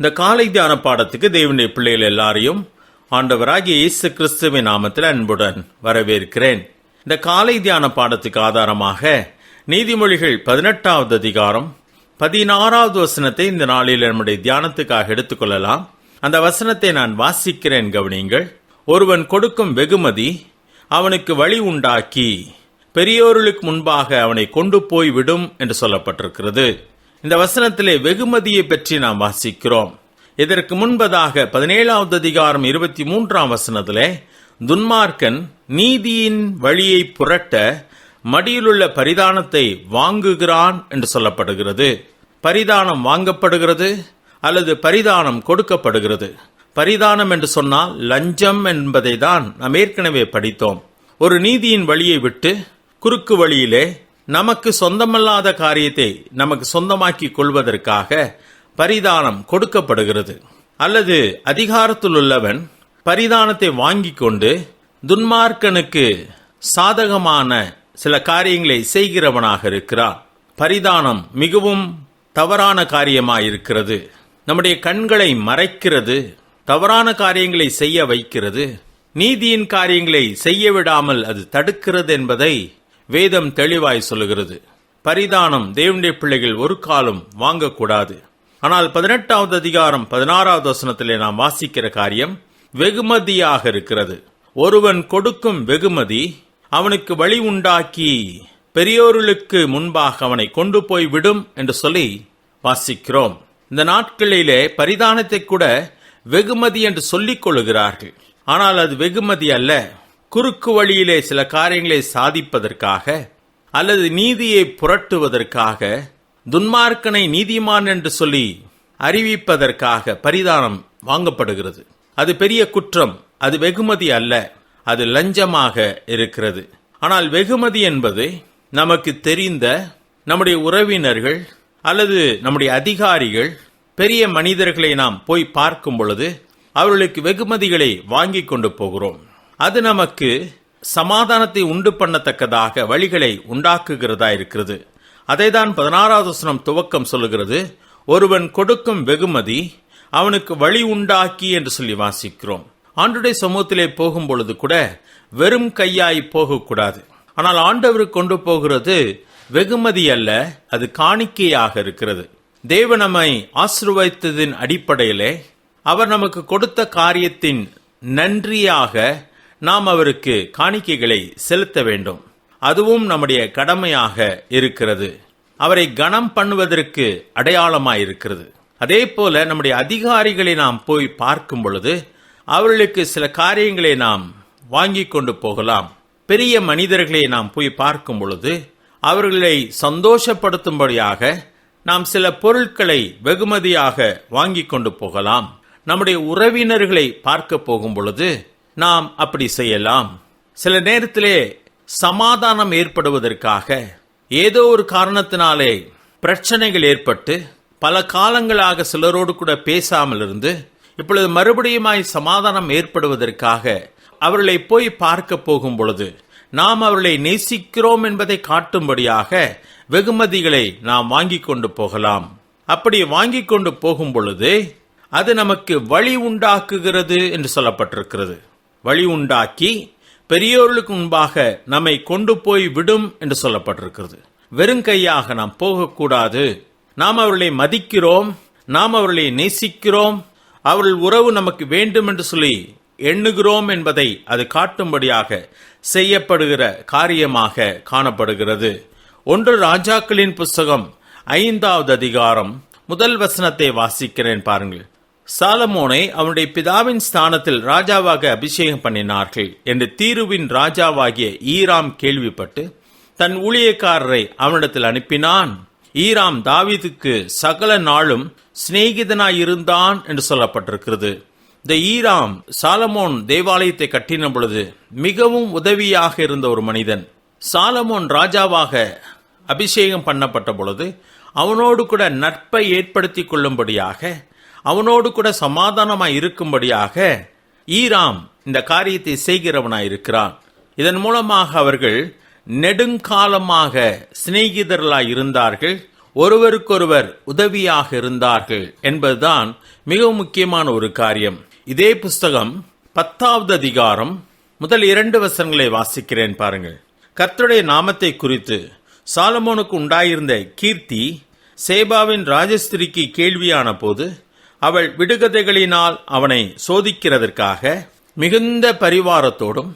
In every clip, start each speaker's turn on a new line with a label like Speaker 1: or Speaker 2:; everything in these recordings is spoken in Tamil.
Speaker 1: இந்த காலை தியான பாடத்துக்கு தேவனுடைய பிள்ளைகள் எல்லாரையும் ஆண்டவராகிய இயேசு கிறிஸ்துவின் நாமத்தில் அன்புடன் வரவேற்கிறேன். இந்த காலை தியான பாடத்துக்கு ஆதாரமாக நீதிமொழிகள் பதினெட்டாவது அதிகாரம் பதினாறாவது வசனத்தை இந்த நாளில் நம்முடைய தியானத்துக்காக எடுத்துக்கொள்ளலாம் அந்த வசனத்தை நான் வாசிக்கிறேன் கவனியுங்கள். ஒருவன் கொடுக்கும் வெகுமதி அவனுக்கு வழி உண்டாக்கி பெரியோர்களுக்கு முன்பாக அவனை கொண்டு போய் விடும் என்று சொல்லப்பட்டிருக்கிறது. இந்த வசனத்திலே வெகுமதியை பற்றி நாம் வாசிக்கிறோம். இதற்கு முன்பதாக பதினேழாவது அதிகாரம் இருபத்தி மூன்றாம் வசனத்திலே துன்மார்க்கன் நீதியின் வழியை புரட்ட மடியிலுள்ள பரிதானத்தை வாங்குகிறான் என்று சொல்லப்படுகிறது. பரிதானம் வாங்கப்படுகிறது அல்லது பரிதானம் கொடுக்கப்படுகிறது. பரிதானம் என்று சொன்னால் லஞ்சம் என்பதை தான் நாம் ஏற்கனவே படித்தோம். ஒரு நீதியின் வழியை விட்டு குறுக்கு வழியிலே நமக்கு சொந்தமல்லாத காரியத்தை நமக்கு சொந்தமாக்கி கொள்வதற்காக பரிதானம் கொடுக்கப்படுகிறது. அல்லது அதிகாரத்தில் உள்ளவன் பரிதானத்தை வாங்கி கொண்டு துன்மார்க்கனுக்கு சாதகமான சில காரியங்களை செய்கிறவனாக இருக்கிறான். பரிதானம் மிகவும் தவறான காரியமாயிருக்கிறது. நம்முடைய கண்களை மறைக்கிறது தவறான காரியங்களை செய்ய வைக்கிறது நீதியின் காரியங்களை செய்ய விடாமல் அது தடுக்கிறது என்பதை வேதம் தெளிவாய் சொல்லுகிறது. பரிதானம் தேவனுடைய பிள்ளைகள் ஒரு காலம் வாங்கக்கூடாது. ஆனால் பதினெட்டாவது அதிகாரம் பதினாறாவது வசனத்திலே நாம் வாசிக்கிற காரியம் வெகுமதியாக இருக்கிறது. ஒருவன் கொடுக்கும் வெகுமதி அவனுக்கு வழி உண்டாக்கி பெரியோர்களுக்கு முன்பாக அவனை கொண்டு போய் விடும் என்று சொல்லி வாசிக்கிறோம். இந்த நாட்களிலே பரிதானத்தை கூட வெகுமதி என்று சொல்லிக் கொள்ளுகிறார்கள். ஆனால் அது வெகுமதி அல்ல. குறுக்கு வழியிலே சில காரியங்களை சாதிப்பதற்காக அல்லது நீதியை புரட்டுவதற்காக துன்மார்க்கனை நீதிமான் என்று சொல்லி அறிவிப்பதற்காக பரிதானம் வாங்கப்படுகிறது. அது பெரிய குற்றம் அது வெகுமதி அல்ல அது லஞ்சமாக இருக்கிறது. ஆனால் வெகுமதி என்பது நமக்கு தெரிந்த நம்முடைய உறவினர்கள் அல்லது நம்முடைய அதிகாரிகள் பெரிய மனிதர்களை நாம் போய் பார்க்கும் பொழுது அவர்களுக்கு வெகுமதிகளை வாங்கி கொண்டு போகிறோம். அது நமக்கு சமாதானத்தை உண்டு பண்ணத்தக்கதாக வழிகளை உண்டாக்குகிறதா இருக்கிறது. அதைதான் பதினாறாவது வசனம் துவக்கம் சொல்லுகிறது. ஒருவன் கொடுக்கும் வெகுமதி அவனுக்கு வழி உண்டாக்கி என்று சொல்லி வாசிக்கிறோம். ஆண்டுடைய சமூகத்திலே போகும் பொழுது கூட வெறும் கையாய் போகக்கூடாது. ஆனால் ஆண்டவர் கொண்டு போகிறது வெகுமதி அல்ல அது காணிக்கையாக இருக்கிறது. தேவ நம்மை ஆசிர்வதித்ததின் அடிப்படையிலே அவர் நமக்கு கொடுத்த காரியத்தின் நன்றியாக நாம் அவருக்கு காணிக்கைகளை செலுத்த வேண்டும். அதுவும் நம்முடைய கடமையாக இருக்கிறது. அவரை கனம் பண்ணுவதற்கு அடையாளமாயிருக்கிறது. அதே போல நம்முடைய அதிகாரிகளை நாம் போய் பார்க்கும் பொழுது அவர்களுக்கு சில காரியங்களை நாம் வாங்கி கொண்டு போகலாம். பெரிய மனிதர்களை நாம் போய் பார்க்கும் பொழுது அவர்களை சந்தோஷப்படுத்தும்படியாக நாம் சில பொருட்களை வெகுமதியாக வாங்கி கொண்டு போகலாம். நம்முடைய உறவினர்களை பார்க்க போகும் பொழுது நாம் அப்படி செய்யலாம். சில நேரத்திலே சமாதானம் ஏற்படுவதற்காக ஏதோ ஒரு காரணத்தினாலே பிரச்சனைகள் ஏற்பட்டு பல காலங்களாக சிலரோடு கூட பேசாமல் இருந்து இப்பொழுது மறுபடியுமாய் சமாதானம் ஏற்படுவதற்காக அவர்களை போய் பார்க்க போகும் பொழுது நாம் அவர்களை நேசிக்கிறோம் என்பதை காட்டும்படியாக வெகுமதிகளை நாம் வாங்கி கொண்டு போகலாம். அப்படி வாங்கி கொண்டு போகும் பொழுது அது நமக்கு வழி உண்டாக்குகிறது என்று சொல்லப்பட்டிருக்கிறது. வழி உண்டாக்கி பெரியோர்களுக்கு முன்பாக நம்மை கொண்டு போய் விடும் என்று சொல்லப்பட்டிருக்கிறது. வெறுங்கையாக நாம் போகக்கூடாது. நாம் அவர்களை மதிக்கிறோம். நாம் அவர்களை நேசிக்கிறோம். அவர்கள் உறவு நமக்கு வேண்டும் என்று சொல்லி எண்ணுகிறோம் என்பதை அது காட்டும்படியாக செய்யப்படுகிற காரியமாக காணப்படுகிறது. ஒன்று ராஜாக்களின் புஸ்தகம் ஐந்தாவது அதிகாரம் முதல் வசனத்தை வாசிக்கிறேன் பாருங்கள். சாலமோனை அவனுடைய பிதாவின் ஸ்தானத்தில் ராஜாவாக அபிஷேகம் பண்ணினார்கள் என்று தீருவின் ராஜாவாகிய ஈராம் கேள்விப்பட்டு தன் ஊழியக்காரரை அவனிடத்தில் அனுப்பினான். ஈராம் தாவீதுக்கு சகல நாளும் சிநேகிதனாயிருந்தான் என்று சொல்லப்பட்டிருக்கிறது. இந்த ஈராம் சாலமோன் தேவாலயத்தை கட்டின பொழுது மிகவும் உதவியாக இருந்த ஒரு மனிதன். சாலமோன் ராஜாவாக அபிஷேகம் பண்ணப்பட்ட பொழுது அவனோடு கூட நட்பை ஏற்படுத்தி கொள்ளும்படியாக அவனோடு கூட சமாதானமாய் இருக்கும்படியாக ஈராம் இந்த காரியத்தை செய்கிறவனாய் இருக்கிறான் இதன் மூலமாக அவர்கள் நெடுங்காலமாக சிநேகிதர்களாய் இருந்தார்கள். ஒருவருக்கொருவர் உதவியாக இருந்தார்கள் என்பதுதான் மிக முக்கியமான ஒரு காரியம். இதே புஸ்தகம் பத்தாவது அதிகாரம் முதல் இரண்டு வசனங்களை வாசிக்கிறேன் பாருங்கள். கர்த்தருடைய நாமத்தை குறித்து சாலமோனுக்கு உண்டாயிருந்த கீர்த்தி சேபாவின் ராஜஸ்திரிக்கு கேள்வியான போது அவள் விடுகதைகளினால் அவனை சோதிக்கிறதற்காக மிகுந்த பரிவாரத்தோடும்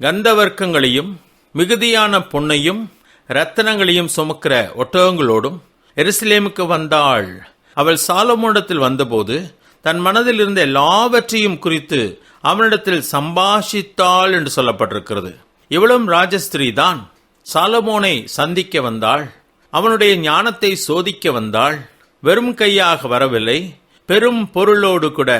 Speaker 1: கந்தவர்க்கங்களையும் மிகுதியான பொன்னையும் ரத்தனங்களையும் சுமக்கிற ஒட்டகங்களோடும் எருசலேமுக்கு வந்தாள். அவள் சாலமோனிடத்தில் வந்தபோது தன் மனதில் இருந்த எல்லாவற்றையும் குறித்து அவனிடத்தில் சம்பாஷித்தாள் என்று சொல்லப்பட்டிருக்கிறது. இவளும் ராஜஸ்திரீ தான் சாலமோனை சந்திக்க வந்தாள். அவனுடைய ஞானத்தை சோதிக்க வந்தாள். வெறும் கையாக வரவில்லை. பெரும் பொருளோடு கூட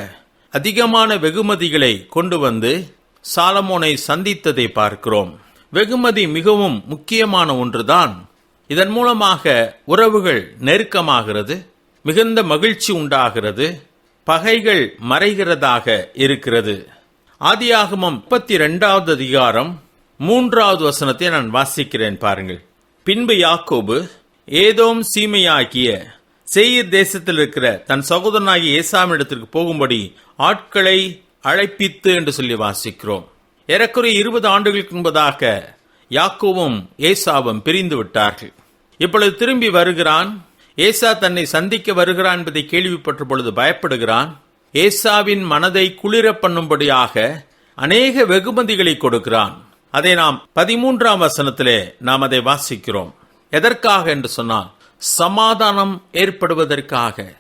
Speaker 1: அதிகமான வெகுமதிகளை கொண்டு வந்து சாலமோனை சந்தித்ததை பார்க்கிறோம். வெகுமதி மிகவும் முக்கியமான ஒன்றுதான். இதன் மூலமாக உறவுகள் நெருக்கமாகிறது மிகுந்த மகிழ்ச்சி உண்டாகிறது பகைகள் மறைகிறதாக இருக்கிறது. ஆதியாகமம் முப்பத்தி ரெண்டாவது அதிகாரம் மூன்றாவது வசனத்தை நான் வாசிக்கிறேன் பாருங்கள். பின்பு யாக்கோபு ஏதோம் சீமையாகிய சேயீர் தேசத்தில் இருக்கிற தன் சகோதரனாகிய ஏசாமிடத்திற்கு போகும்படி ஆட்களை அழைப்பித்து என்று சொல்லி வாசிக்கிறோம். ஏறக்குறைய இருபது ஆண்டுகளுக்கு முன்பதாக யாக்கோவும் ஏசாவும் பிரிந்து விட்டார்கள். இப்பொழுது திரும்பி வருகிறான். ஏசா தன்னை சந்திக்க வருகிறான் என்பதை கேள்விப்பட்ட பொழுது பயப்படுகிறான். ஏசாவின் மனதை குளிர பண்ணும்படியாக அநேக வெகுமதிகளை கொடுக்கிறான். அதை நாம் பதிமூன்றாம் வசனத்திலே நாம் அதை வாசிக்கிறோம். எதற்காக என்று சொன்னால் சமாதானம் ஏற்படுவதற்காக.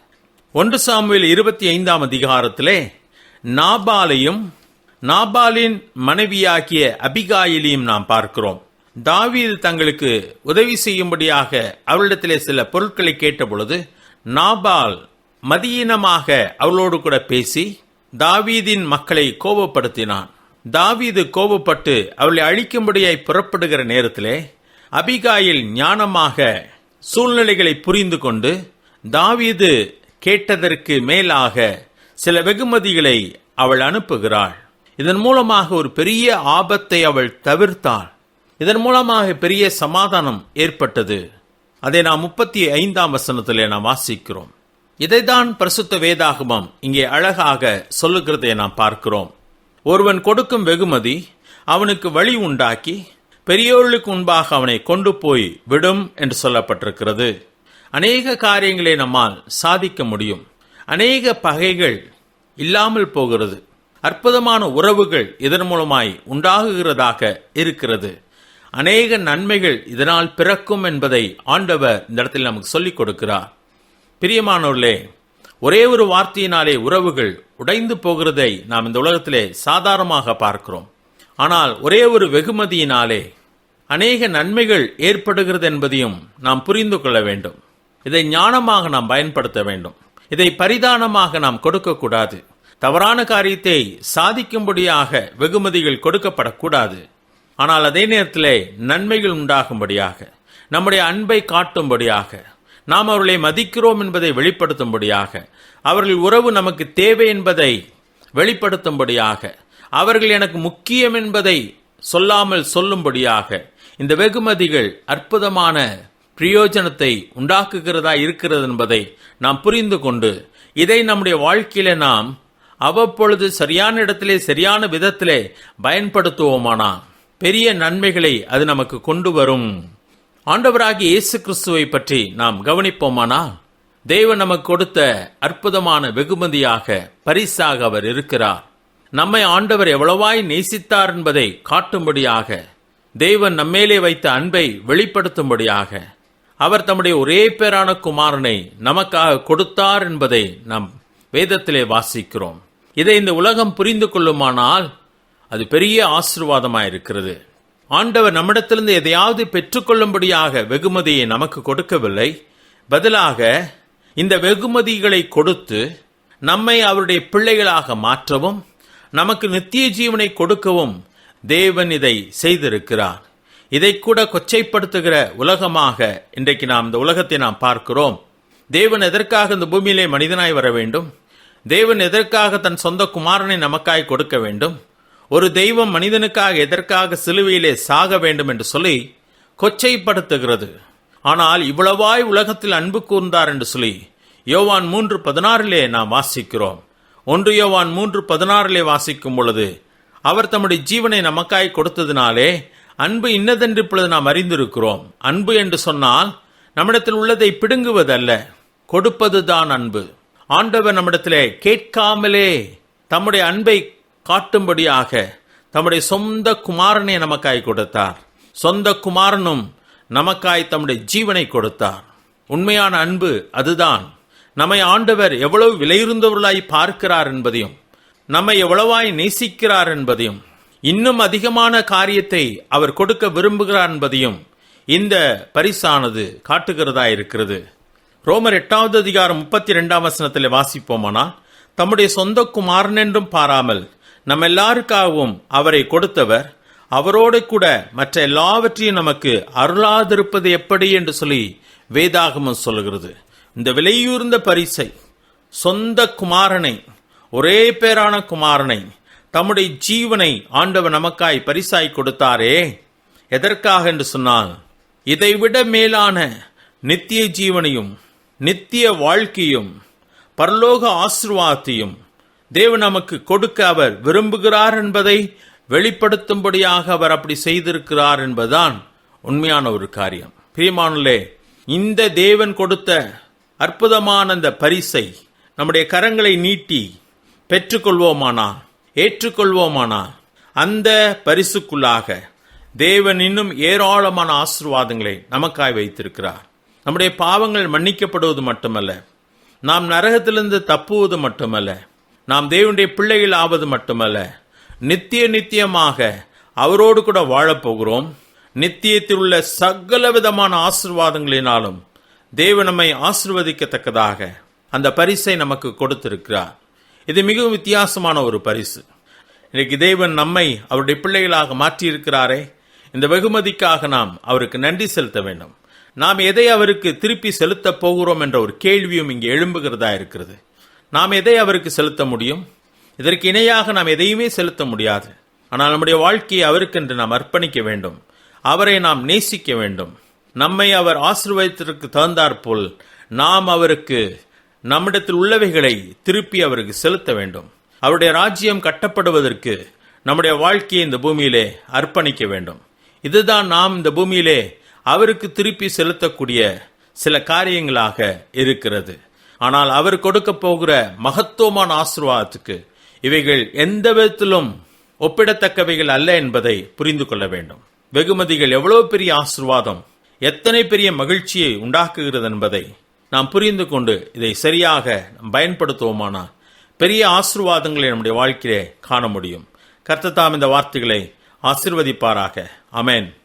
Speaker 1: ஒன்று சாமுவில் இருபத்தி ஐந்தாம் அதிகாரத்திலே நாபாலையும் நாபாலின் மனைவியாகிய அபிகாயிலையும் நாம் பார்க்கிறோம். தாவீது தங்களுக்கு உதவி செய்யும்படியாக அவளிடத்திலே சில பொருட்களை கேட்டபொழுது நாபால் மதியீனமாக அவளோடு கூட பேசி தாவீதின் மக்களை கோபப்படுத்தினான். தாவீது கோபப்பட்டு அவளை அழிக்கும்படியாய் புறப்படுகிற நேரத்திலே அபிகாயில் ஞானமாக சூழ்நிலைகளை புரிந்து கொண்டு தாவீது கேட்டதற்கு மேலாக சில வெகுமதிகளை அவள் அனுப்புகிறாள். இதன் மூலமாக ஒரு பெரிய ஆபத்தை அவள் தவிர்த்தாள். இதன் மூலமாக பெரிய சமாதானம் ஏற்பட்டது. அதை நாம் முப்பத்தி ஐந்தாம் வசனத்திலே நாம் வாசிக்கிறோம். இதைதான் பிரசுத்த வேதாகமம் இங்கே அழகாக சொல்லுகிறதை நாம் பார்க்கிறோம். ஒருவன் கொடுக்கும் வெகுமதி அவனுக்கு வழி உண்டாக்கி பெரியோர்களுக்கு முன்பாக அவனை கொண்டு போய் விடும் என்று சொல்லப்பட்டிருக்கிறது. அநேக காரியங்களை நம்மால் சாதிக்க முடியும். அநேக பகைகள் இல்லாமல் போகிறது. அற்புதமான உறவுகள் இதன் மூலமாய் உண்டாகுகிறதாக இருக்கிறது. அநேக நன்மைகள் இதனால் பிறக்கும் என்பதை ஆண்டவர் இந்த இடத்தில் நமக்கு சொல்லிக் கொடுக்கிறார். பிரியமானவர்களே ஒரே ஒரு வார்த்தையினாலே உறவுகள் உடைந்து போகிறதை நாம் இந்த உலகத்திலே சாதாரணமாக பார்க்கிறோம். ஆனால் ஒரே ஒரு வெகுமதியினாலே அநேக நன்மைகள் ஏற்படுகிறது என்பதையும் நாம் புரிந்து கொள்ள வேண்டும். இதை ஞானமாக நாம் பயன்படுத்த வேண்டும். இதை பரிதானமாக நாம் கொடுக்கக்கூடாது. தவறான காரியத்தை சாதிக்கும்படியாக வெகுமதிகள் கொடுக்கப்படக்கூடாது. ஆனால் அதே நேரத்தில் நன்மைகள் உண்டாகும்படியாக நம்முடைய அன்பை காட்டும்படியாக நாம் அவர்களை மதிக்கிறோம் என்பதை வெளிப்படுத்தும்படியாக அவர்கள் உறவு நமக்கு தேவை என்பதை வெளிப்படுத்தும்படியாக அவர்கள் எனக்கு முக்கியம் என்பதை சொல்லாமல் சொல்லும்படியாக இந்த வெகுமதிகள் அற்புதமான பிரயோஜனத்தை உண்டாக்குகிறதா இருக்கிறது என்பதை நாம் புரிந்து கொண்டு இதை நம்முடைய வாழ்க்கையில நாம் அவ்வப்பொழுது சரியான இடத்திலே சரியான விதத்திலே பயன்படுத்துவோமானா? பெரிய நன்மைகளை அது நமக்கு கொண்டு வரும். ஆண்டவராகிய இயேசு கிறிஸ்துவை பற்றி நாம் கவனிப்போமானா? தேவன் நமக்கு கொடுத்த அற்புதமான வெகுமதியாக பரிசாக அவர் இருக்கிறார். நம்மை ஆண்டவர் எவ்வளவாய் நேசித்தார் என்பதை காட்டும்படியாக தேவன் நம்மேலே வைத்த அன்பை வெளிப்படுத்தும்படியாக அவர் தம்முடைய ஒரே பேரான குமாரனை நமக்காக கொடுத்தார் என்பதை நாம் வேதத்திலே வாசிக்கிறோம். இதை இந்த உலகம் புரிந்து கொள்ளுமானால் அது பெரிய ஆசீர்வாதமாக இருக்கிறது ஆண்டவர் நம்மிடத்திலிருந்து எதையாவது பெற்றுக்கொள்ளும்படியாக வெகுமதியை நமக்கு கொடுக்கவில்லை. பதிலாக இந்த வெகுமதிகளை கொடுத்து நம்மை அவருடைய பிள்ளைகளாக மாற்றவும் நமக்கு நித்திய ஜீவனை கொடுக்கவும் தேவன் இதை செய்திருக்கிறார். இதை கூட கொச்சைப்படுத்துகிற உலகமாக இன்றைக்கு நாம் இந்த உலகத்தை நாம் பார்க்கிறோம். தேவன் எதற்காக இந்த பூமியிலே மனிதனாய் வர வேண்டும்? தேவன் எதற்காக தன் சொந்த குமாரனை நமக்காய் கொடுக்க வேண்டும்? ஒரு தெய்வம் மனிதனுக்காக எதற்காக சிலுவையிலே சாக வேண்டும் என்று சொல்லி கொச்சைப்படுத்துகிறது. ஆனால் இவ்வளவாய் உலகத்தில் அன்பு கூர்ந்தார் என்று சொல்லி யோவான் மூன்று பதினாறிலே நாம் வாசிக்கிறோம். ஒன்று யோவான் மூன்று பதினாறிலே வாசிக்கும் பொழுது அவர் தம்முடைய ஜீவனை நமக்காய் கொடுத்ததினாலே அன்பு இன்னதென்று இப்பொழுது நாம் அறிந்திருக்கிறோம். அன்பு என்று சொன்னால் நம்மிடத்தில் உள்ளதை பிடுங்குவதல்ல கொடுப்பதுதான் அன்பு. ஆண்டவர் நம்மிடத்திலே கேட்காமலே தம்முடைய அன்பை காட்டும்படியாக தம்முடைய சொந்த குமாரனை நமக்காய் கொடுத்தார். சொந்த குமாரனும் நமக்காய் தம்முடைய ஜீவனை கொடுத்தார். உண்மையான அன்பு அதுதான். நம்மை ஆண்டவர் எவ்வளவு விலையுறந்தவர்களாய் பார்க்கிறார் என்பதையும் நம்மை எவ்வளவாய் நேசிக்கிறார் என்பதையும் இன்னும் அதிகமான காரியத்தை அவர் கொடுக்க விரும்புகிறார் என்பதையும் இந்த பரிசானது காட்டுகிறதா இருக்கிறது. ரோமர் எட்டாவது அதிகாரம் முப்பத்தி ரெண்டாம் வசனத்தில் வாசிப்போமானால் தம்முடைய சொந்த குமாரன் என்றும் பாராமல் நம்ம எல்லாருக்காகவும் அவரை கொடுத்தவர் அவரோடு கூட மற்ற எல்லாவற்றையும் நமக்கு அருளாதிருப்பது எப்படி என்று சொல்லி வேதாகமம் சொல்லுகிறது. இந்த விலையூர்ந்த பரிசை சொந்த குமாரனை ஒரே பேரான குமாரனை தம்முடைய ஜீவனை ஆண்டவர் நமக்காய் பரிசாய் கொடுத்தாரே. எதற்காக என்று சொன்னால் இதைவிட மேலான நித்திய ஜீவனையும் நித்திய வாழ்க்கையும் பரலோக ஆசிர்வாதத்தையும் தேவன் நமக்கு கொடுக்க அவர் விரும்புகிறார் என்பதை வெளிப்படுத்தும்படியாக அவர் அப்படி செய்திருக்கிறார் என்பதுதான் உண்மையான ஒரு காரியம். பிரியமானலே இந்த தேவன் கொடுத்த அற்புதமான அந்த பரிசை நம்முடைய கரங்களை நீட்டி பெற்றுக்கொள்வோமானா? ஏற்றுக்கொள்வோமானா? அந்த பரிசுக்குள்ளாக தேவன் இன்னும் ஏராளமான ஆசிர்வாதங்களை நமக்காய் வைத்திருக்கிறார். நம்முடைய பாவங்கள் மன்னிக்கப்படுவது மட்டுமல்ல நாம் நரகத்திலிருந்து தப்புவது மட்டுமல்ல நாம் தேவனுடைய பிள்ளைகள் ஆவது மட்டுமல்ல நித்திய நித்தியமாக அவரோடு கூட வாழப்போகிறோம் நித்தியத்தில் உள்ள சகல விதமான ஆசிர்வாதங்களினாலும் தேவன் நம்மை ஆசிர்வதிக்கத்தக்கதாக அந்த பரிசை நமக்கு கொடுத்திருக்கிறார். இது மிகவும் வித்தியாசமான ஒரு பரிசு. இன்றைக்கு தேவன் நம்மை அவருடைய பிள்ளைகளாக மாற்றியிருக்கிறாரே. இந்த வெகுமதிக்காக நாம் அவருக்கு நன்றி செலுத்த வேண்டும். நாம் எதை அவருக்கு திருப்பி செலுத்தப் போகிறோம் என்ற ஒரு கேள்வியும் இங்கே எழும்புகிறதா இருக்கிறது. நாம் எதை அவருக்கு செலுத்த முடியும்? இதற்கு இணையாக நாம் எதையுமே செலுத்த முடியாது. ஆனால் நம்முடைய வாழ்க்கையை அவருக்கென்று நாம் அர்ப்பணிக்க வேண்டும். அவரை நாம் நேசிக்க வேண்டும். நம்மை அவர் ஆசீர்வதித்திற்கு தகுந்தாற்போல் நாம் அவருக்கு நம்மிடத்தில் உள்ளவைகளை திருப்பி அவருக்கு செலுத்த வேண்டும். அவருடைய ராஜ்யம் கட்டப்படுவதற்கு நம்முடைய வாழ்க்கையை இந்த பூமியிலே அர்ப்பணிக்க வேண்டும். இதுதான் நாம் இந்த பூமியிலே அவருக்கு திருப்பி செலுத்தக்கூடிய சில காரியங்களாக இருக்கிறது. ஆனால் அவர் கொடுக்க போகிற மகத்துவமான ஆசீர்வாதத்துக்கு இவைகள் எந்த விதத்திலும் ஒப்பிடத்தக்கவைகள் அல்ல என்பதை புரிந்து கொள்ள வேண்டும். வெகுமதிகள் எவ்வளவு பெரிய ஆசீர்வாதம் எத்தனை பெரிய மகிழ்ச்சியை உண்டாக்குகிறது என்பதை நாம் புரிந்து கொண்டு இதை சரியாக பயன்படுத்துவோமானா பயன்படுத்துவோமானால் பெரிய ஆசிர்வாதங்களை நம்முடைய வாழ்க்கையிலே காண முடியும். கர்த்தத்தாம் இந்த வார்த்தைகளை ஆசிர்வதிப்பாராக. அமேன்